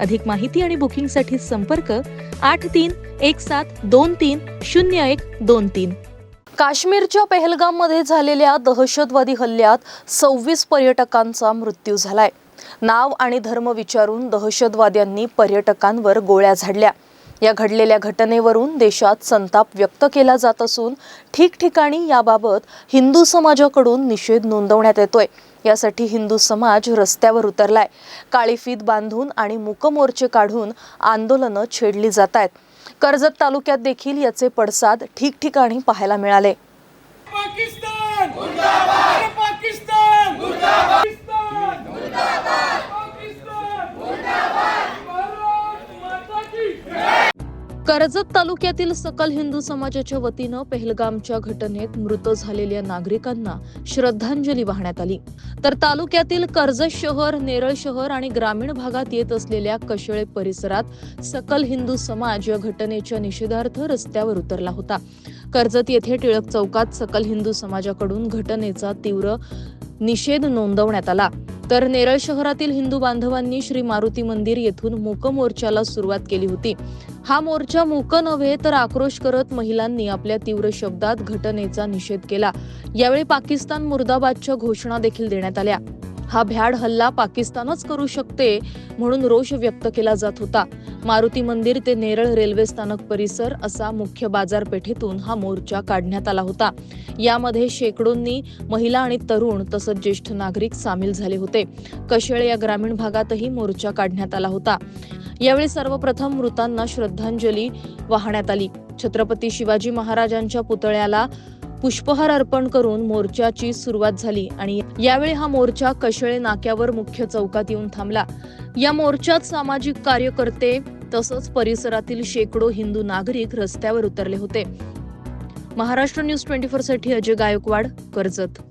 अधिक माहिती आणि बुकिंगसाठी संपर्क आठ तीन एक सात दोन तीन शून्य एक दोन तीन. काश्मीरच्या पेहलगाममध्ये झालेल्या दहशतवादी हल्ल्यात सव्वीस पर्यटकांचा मृत्यू झालाय. नाव आणि धर्म विचारून दहशतवाद्यांनी पर्यटकांवर गोळ्या झाडल्या. या घडलेल्या घटनेवरून देशात संताप व्यक्त केला जात असून ठिकठिकाणी याबाबत हिंदू समाजाकडून निषेध नोंदवण्यात येतोय. यासाठी हिंदू समाज रस्त्यावर उतरलाय. काळी फीत बांधून आणि मूकमोर्चे काढून आंदोलनं छेडली जात आहेत कर्जत तालुक्यात देखील याचे पडसाद ठिकठिकाणी पाहायला मिळाले. पाकिस्तान! कर्जत तालुक्यातील सकल हिंदू समाजाच्या वतीनं पेहलगामच्या घटनेत मृत झालेल्या नागरिकांना श्रद्धांजली वाहण्यात आली. तर तालुक्यातील कर्जत शहर नेरळ शहर आणि ग्रामीण भागात येत असलेल्या कशळे परिसरात सकल हिंदू समाज या घटनेच्या निषेधार्थ रस्त्यावर उतरला होता. कर्जत येथे टिळक चौकात सकल हिंदू समाजाकडून घटनेचा तीव्र निषेध नोंदवण्यात आला. तर नेरळ शहरातील हिंदू बांधवांनी श्री मारुती मंदिर येथून मूक मोर्चाला सुरुवात केली होती. हा मोर्चा मूक नव्हे तर आक्रोश करत महिलांनी आपल्या तीव्र शब्दात घटनेचा निषेध केला. यावेळी पाकिस्तान मुर्दाबादच्या घोषणा देखील देण्यात आल्या. हा भ्याड हल्ला पाकिस्तानच करू शकते म्हणून रोष व्यक्त केला जात होता. मारुती मंदिर ते नेरळ रेल्वे स्थानक परिसर असा मुख्य बाजारपेठेतून हा मोर्चा काढण्यात आला होता. यामध्ये शेकडोंनी महिला आणि तरुण तसंच ज्येष्ठ नागरिक सामील झाले होते. कशेळ या ग्रामीण भागातही मोर्चा काढण्यात आला होता. यावेळी सर्वप्रथम मृतांना श्रद्धांजली वाहण्यात आली. छत्रपती शिवाजी महाराजांच्या पुतळ्याला पुष्पहार अर्पण करून मोर्चाची सुरुवात झाली आणि यावेळी हा मोर्चा कशेळे नाक्यावर मुख्य चौकात येऊन थांबला. या मोर्चात सामाजिक कार्यकर्ते तसंच परिसरातील शेकडो हिंदू नागरिक रस्त्यावर उतरले होते. महाराष्ट्र न्यूज ट्वेंटी फोरसाठी अजय गायकवाड कर्जत.